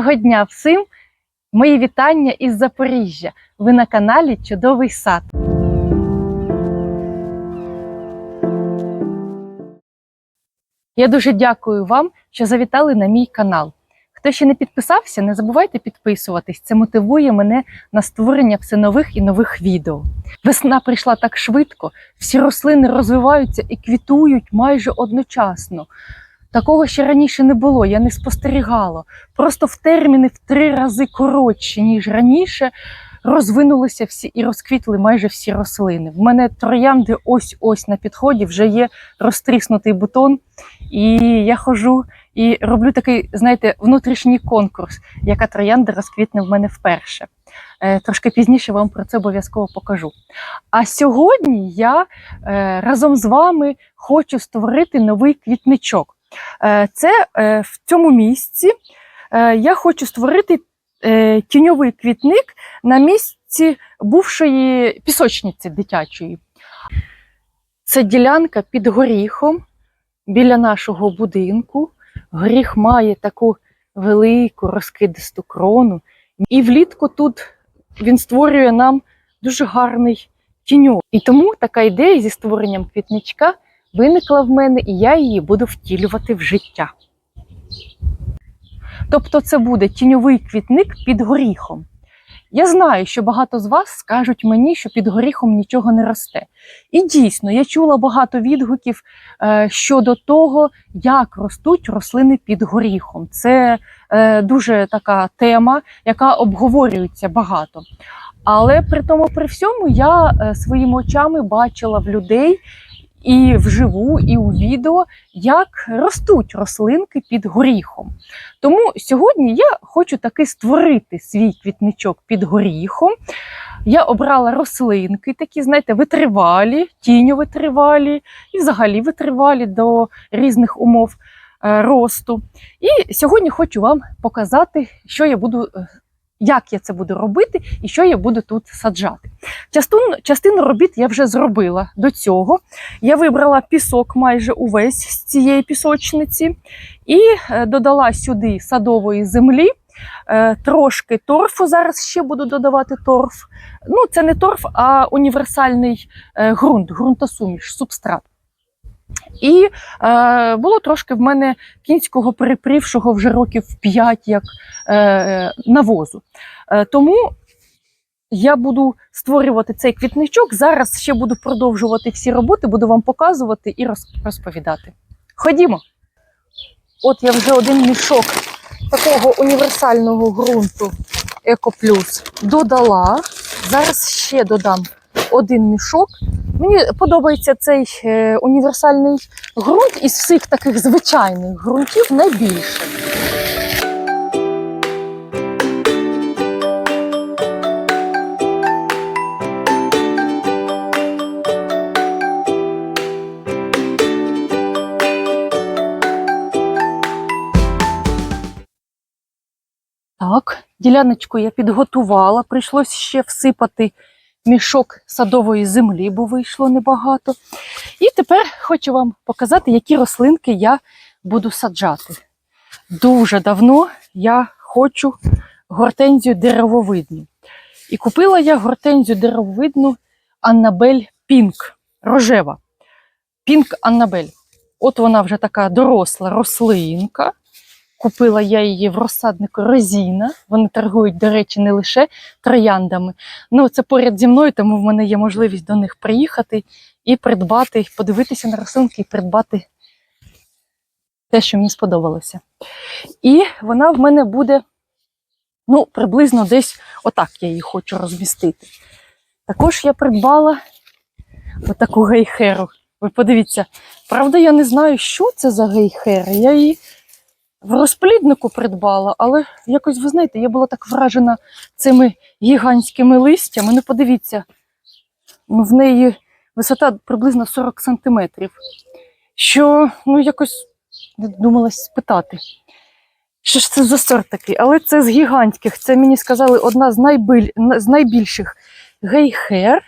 Доброго дня всім! Мої вітання із Запоріжжя. Ви на каналі Чудовий сад. Я дуже дякую вам, що завітали на мій канал. Хто ще не підписався, не забувайте підписуватись. Це мотивує мене на створення все нових і нових відео. Весна прийшла так швидко, всі рослини розвиваються і квітують майже одночасно. Такого ще раніше не було, я не спостерігала. Просто в терміни в три рази коротші, ніж раніше, розвинулися всі і розквітли майже всі рослини. В мене троянди ось-ось на підході, вже є розтріснутий бутон. І я хожу і роблю такий, знаєте, внутрішній конкурс, яка троянда розквітне в мене вперше. Е, Трошки пізніше вам про це обов'язково покажу. А сьогодні я е, разом з вами хочу створити новий квітничок. Е, Це е, в цьому місці е, я хочу створити тіньовий квітник на місці бувшої пісочниці дитячої. Це ділянка під горіхом біля нашого будинку. Горіх має таку велику розкидисту крону. І влітку тут він створює нам дуже гарний тіньок. І тому така ідея зі створенням квітничка виникла в мене, і я її буду втілювати в життя. Тобто це буде тіньовий квітник під горіхом. Я знаю, що багато з вас скажуть мені, що під горіхом нічого не росте. І дійсно, я чула багато відгуків е, щодо того, як ростуть рослини під горіхом. Це е, дуже така тема, яка обговорюється багато. Але при тому, при всьому, я е, своїми очами бачила в людей і вживу, і у відео, як ростуть рослинки під горіхом. Тому сьогодні я хочу таки створити свій квітничок під горіхом. Я обрала рослинки, такі, знаєте, витривалі, тіньо витривалі і взагалі витривалі до різних умов е, росту. І сьогодні хочу вам показати, що я буду. Як я це буду робити і що я буду тут саджати. Частину, частину робіт я вже зробила до цього. Я вибрала пісок майже увесь з цієї пісочниці і е, додала сюди садової землі, е, трошки торфу. Зараз ще буду додавати торф. Ну, це не торф, а універсальний е, ґрунт, ґрунтосуміш, субстрат. І е, було трошки в мене кінського перепрівшого вже років 5 як е, навозу. Е, тому я буду створювати цей квітничок. Зараз ще буду продовжувати всі роботи, буду вам показувати і розповідати. Ходімо. От я вже один мішок такого універсального ґрунту Екоплюс додала. Зараз ще додам один мішок. Мені подобається цей е, універсальний ґрунт із всіх таких звичайних ґрунтів найбільше. Так, діляночку я підготувала. Прийшлось ще всипати мішок садової землі, бо вийшло небагато. І тепер хочу вам показати, які рослинки я буду саджати. Дуже давно я хочу гортензію деревовидну. І купила я гортензію деревовидну Аннабель Пінк рожева. Пінк Аннабель. От вона вже така доросла рослинка. Купила я її в розсаднику Розіна. Вони торгують, до речі, не лише трояндами. Ну, це поряд зі мною, тому в мене є можливість до них приїхати і придбати, подивитися на рослинки і придбати те, що мені сподобалося. І вона в мене буде, ну, приблизно десь отак я її хочу розмістити. Також я придбала отаку гейхеру. Ви подивіться, правда, я не знаю, що це за гейхера. Я її в розпліднику придбала, але якось, ви знаєте, я була так вражена цими гігантськими листями. Ну, подивіться, ну, в неї висота приблизно 40 сантиметрів. Що, ну, якось не додумалась спитати. Що ж це за сорт такий? Але це з гігантських. Це мені сказали одна з, найбиль... з найбільших гейхер.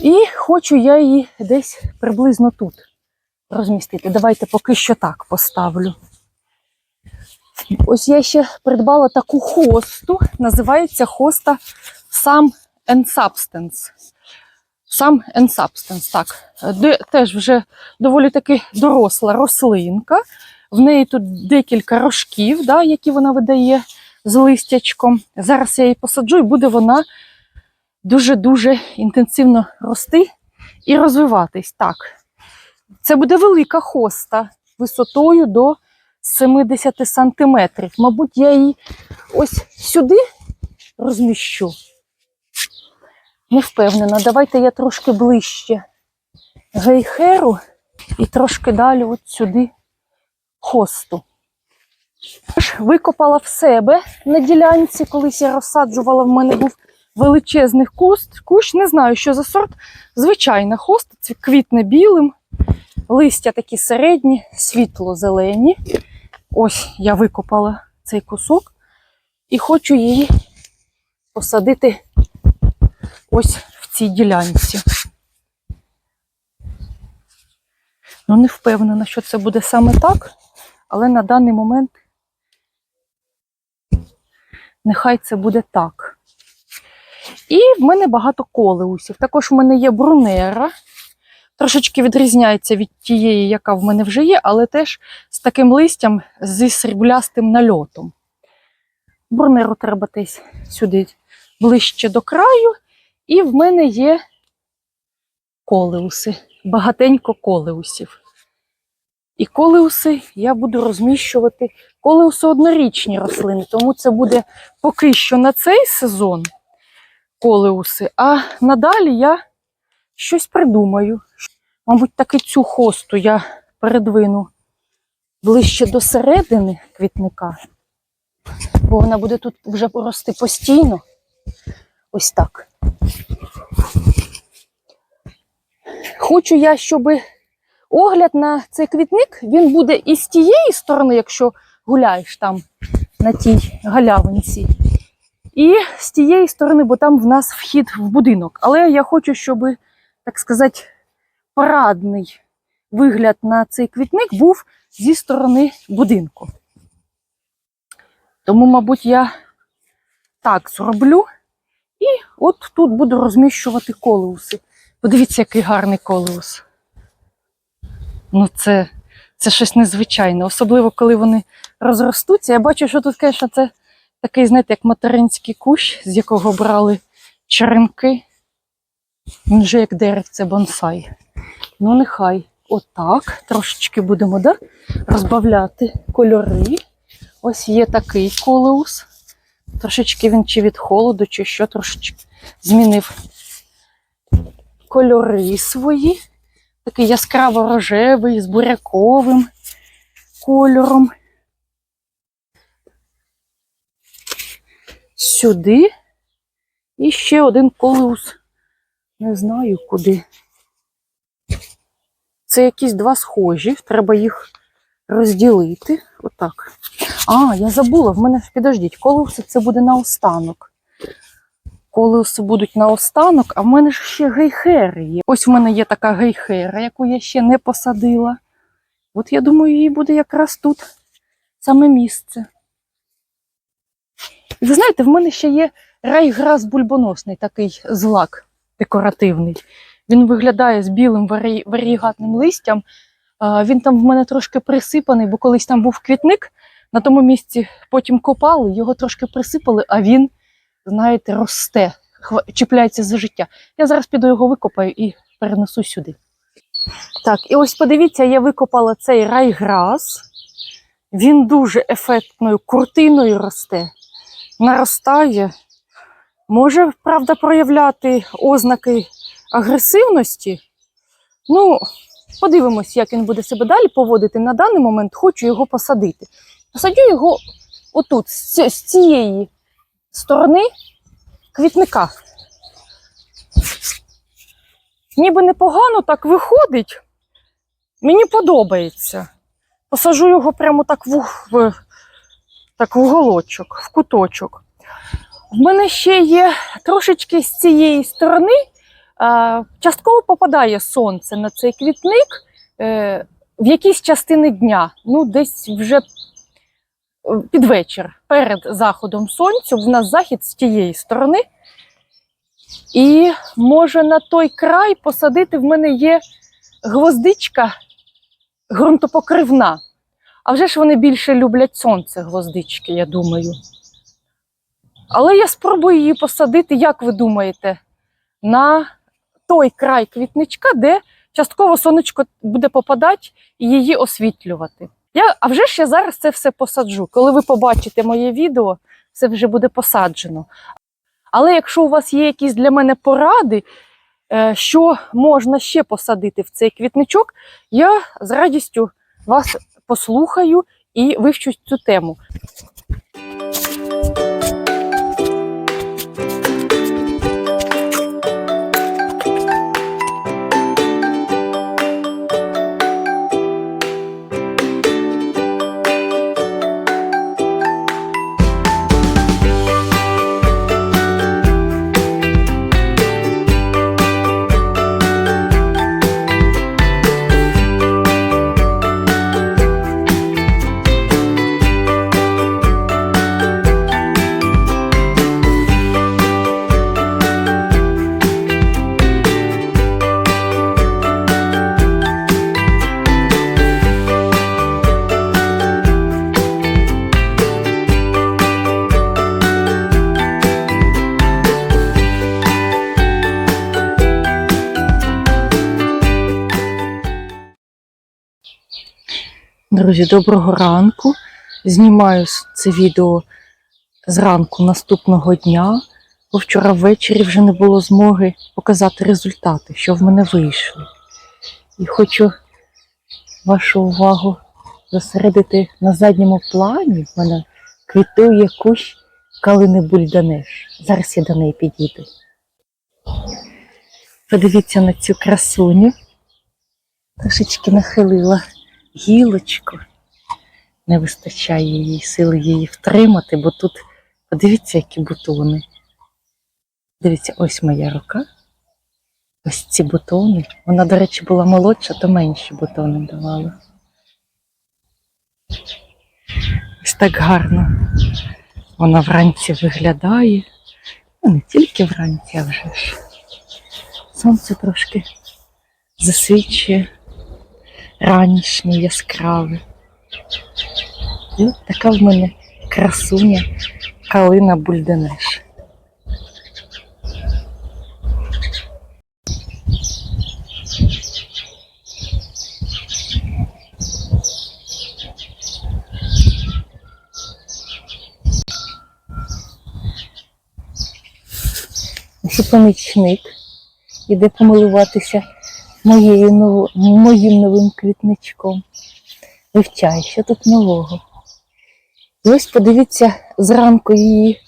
І хочу я її десь приблизно тут розмістити. Давайте поки що так поставлю. Ось я ще придбала таку хосту, називається хоста Sum and Substance. Sum and Substance, так. Де, теж вже доволі таки доросла рослинка. В неї тут декілька рожків, да, які вона видає з листячком. Зараз я її посаджу і буде вона дуже-дуже інтенсивно рости і розвиватись. Так. Це буде велика хоста висотою до 70 сантиметрів. Мабуть, я її ось сюди розміщу. Не впевнена. Давайте я трошки ближче гейхеру і трошки далі от сюди хосту. Викопала в себе на ділянці, колись я розсаджувала, в мене був величезний куст. Кущ, не знаю, що за сорт. Звичайна хоста, квітне білим, листя такі середні, світло-зелені. Ось я викопала цей кусок і хочу її посадити ось в цій ділянці. Ну, не впевнена, що це буде саме так, але на даний момент нехай це буде так. І в мене багато колеусів. Також в мене є брунера. Трошечки відрізняється від тієї, яка в мене вже є, але теж з таким листям зі сріблястим нальотом. Брунеру треба десь сюди ближче до краю. І в мене є колеуси, багатенько колеусів. І колеуси я буду розміщувати. Колеуси однорічні рослини, тому це буде поки що на цей сезон колеуси, а надалі я щось придумаю. Мабуть, таки цю хосту я передвину ближче до середини квітника, бо вона буде тут вже рости постійно. Ось так. Хочу я, щоб огляд на цей квітник він буде і з тієї сторони, якщо гуляєш там на тій галявинці, і з тієї сторони, бо там в нас вхід в будинок. Але я хочу, щоб, так сказати, парадний вигляд на цей квітник був зі сторони будинку. Тому, мабуть, я так зроблю. І от тут буду розміщувати колеуси. Подивіться, який гарний колеус. Ну, це, це щось незвичайне, особливо коли вони розростуться. Я бачу, що тут, звісно, це такий, знаєте, як материнський кущ, з якого брали черенки. Він вже як деревце бонсай. Ну, нехай отак. Трошечки будемо да, розбавляти кольори. Ось є такий колеус. Трошечки він чи від холоду, чи що, трошечки змінив кольори свої. Такий яскраво рожевий з буряковим кольором. Сюди. І ще один колеус. Не знаю куди. Це якісь два схожі. Треба їх розділити. Отак. А, я забула, в мене підождіть, колеуси це буде наостанок. Колеуси будуть наостанок, а в мене ж ще гейхери є. Ось в мене є така гейхера, яку я ще не посадила. От я думаю, їй буде якраз тут саме місце. І ви знаєте, в мене ще є райграс бульбоносний, такий злак декоративний. Він виглядає з білим варі... варігатним листям. Він там в мене трошки присипаний, бо колись там був квітник. На тому місці потім копали, його трошки присипали, а він, знаєте, росте, чіпляється за життя. Я зараз піду його викопаю і перенесу сюди. Так, і ось подивіться, я викопала цей райграс. Він дуже ефектною куртиною росте, наростає. Може, правда, проявляти ознаки агресивності. Ну, подивимось, як він буде себе далі поводити. На даний момент хочу його посадити. Посадю його отут, з цієї сторони квітника. Ніби непогано так виходить. Мені подобається. Посажу його прямо так в, в, так в уголочок, в куточок. В мене ще є трошечки з цієї сторони. Частково попадає сонце на цей квітник е, в якісь частини дня. Ну, десь вже під вечір, перед заходом сонця, в нас захід з тієї сторони. І може на той край посадити в мене є гвоздичка ґрунтопокривна. А вже ж вони більше люблять сонце, гвоздички, я думаю. Але я спробую її посадити, як ви думаєте, на той край квітничка, де частково сонечко буде попадати і її освітлювати. Я, а вже ж я зараз це все посаджу. Коли ви побачите моє відео, це вже буде посаджено. Але якщо у вас є якісь для мене поради, е, що можна ще посадити в цей квітничок, я з радістю вас послухаю і вивчу цю тему. Друзі, доброго ранку. Знімаю це відео зранку наступного дня, бо вчора ввечері вже не було змоги показати результати, що в мене вийшло. І хочу вашу увагу зосередити на задньому плані. В мене квітує кущ калини бульданеш. Зараз я до неї підійду. Подивіться на цю красуню. Трошечки нахилила гілочку. Не вистачає їй сили її втримати, бо тут, подивіться, які бутони. Дивіться, ось моя рука. Ось ці бутони. Вона, до речі, була молодша, то менші бутони давала. Ось так гарно. Вона вранці виглядає. Ну, не тільки вранці, а вже ж. Сонце трошки засвічує ранішнє, яскраве. От така в мене красуня калина бульденеш. І помічник іде помилуватися моєю ново- моїм новим квітничком. Вивчай, що тут нового. І ось подивіться, зранку її,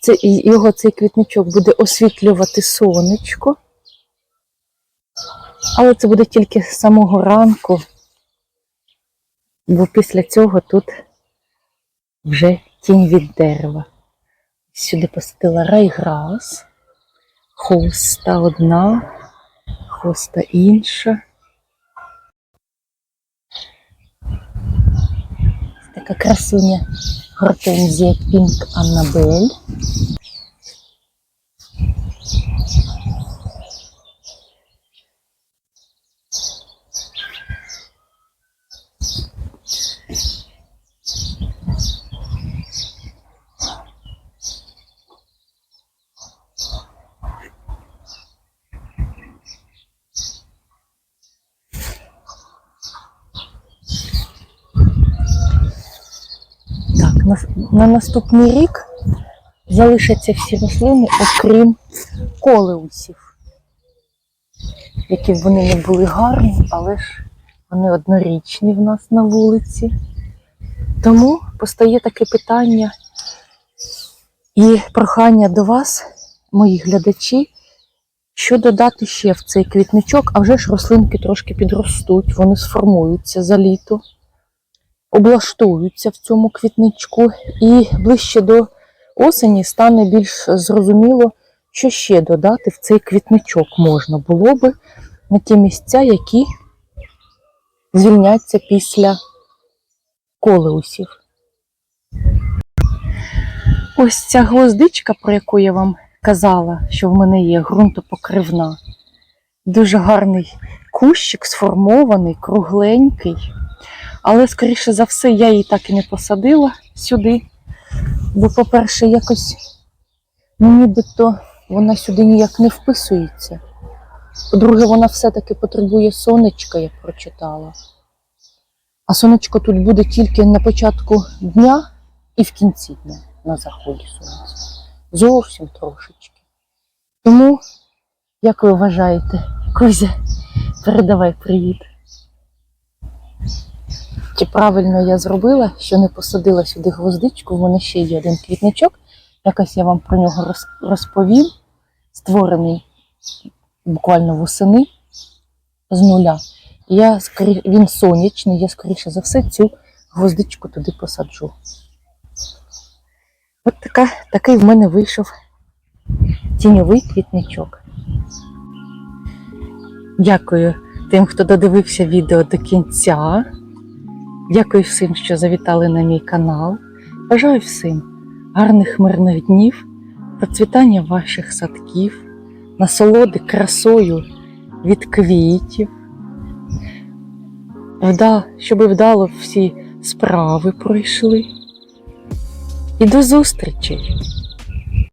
це, його цей квітничок буде освітлювати сонечко. Але це буде тільки з самого ранку, бо після цього тут вже тінь від дерева. Сюди посадила райграс, хоста одна, хоста інша. Така красуня гортензія Пінк Аннабель. Так, на, на наступний рік залишаться всі рослини, окрім колеусів, які б вони не були гарні, але ж вони однорічні в нас на вулиці. Тому постає таке питання і прохання до вас, мої глядачі, що додати ще в цей квітничок, а вже ж рослинки трошки підростуть, вони сформуються за літо облаштуються в цьому квітничку, і ближче до осені стане більш зрозуміло, що ще додати в цей квітничок можна було би на ті місця, які звільняться після колеусів. Ось ця гвоздичка, про яку я вам казала, що в мене є ґрунтопокривна. Дуже гарний кущик, сформований, кругленький. Але, скоріше за все, я її так і не посадила сюди. Бо, по-перше, якось ну, нібито вона сюди ніяк не вписується. По-друге, вона все-таки потребує сонечка, я прочитала. А сонечко тут буде тільки на початку дня і в кінці дня на заході сонця. Зовсім трошечки. Тому, як ви вважаєте, Кузя, передавай привіт. Чи правильно я зробила, що не посадила сюди гвоздичку, в мене ще є один квітничок. Якось я вам про нього розповім, створений буквально восени з нуля. Я, він сонячний, я, скоріше за все, цю гвоздичку туди посаджу. От така, такий в мене вийшов тіньовий квітничок. Дякую тим, хто додивився відео до кінця. Дякую всім, що завітали на мій канал. Бажаю всім гарних мирних днів, процвітання ваших садків, насолоди красою від квітів. Щоб вдало всі справи пройшли. І до зустрічей!